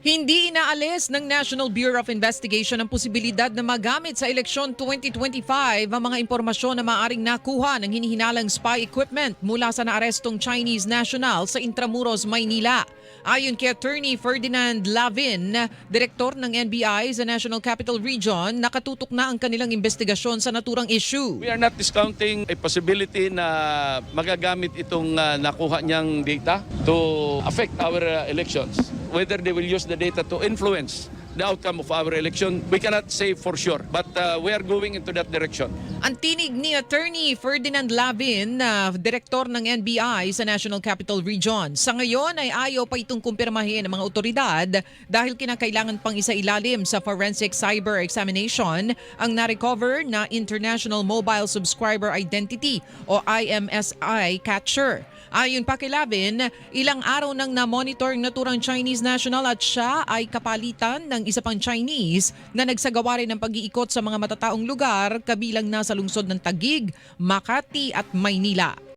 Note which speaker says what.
Speaker 1: Hindi inaalis ng National Bureau of Investigation ang posibilidad na magamit sa eleksyon 2025 ang mga impormasyon na maaring nakuha ng hinihinalang spy equipment mula sa naarestong Chinese national sa Intramuros, Maynila. Ayon kay Attorney Ferdinand Lavin, direktor ng NBI sa National Capital Region, nakatutok na ang kanilang investigasyon sa naturang issue.
Speaker 2: We are not discounting a possibility na magagamit itong uh, nakuha niyang data to affect our uh, elections. Whether they will use the data to influence the outcome of our election, we cannot say for sure. But uh, we are going into that direction.
Speaker 1: Ang tinig ni Attorney Ferdinand Lavin, na direktor ng NBI sa National Capital Region. Sa ngayon ay ayaw pa itong kumpirmahin ng mga otoridad dahil kinakailangan pang isa ilalim sa forensic cyber examination ang na-recover na International Mobile Subscriber Identity o IMSI catcher. Ayon pa kay Lavin, ilang araw nang na-monitor ng naturang Chinese national at siya ay kapalitan ng isa pang Chinese na nagsagawa rin ng pag-iikot sa mga matataong lugar kabilang na sa lungsod ng Tagig, Makati at Maynila.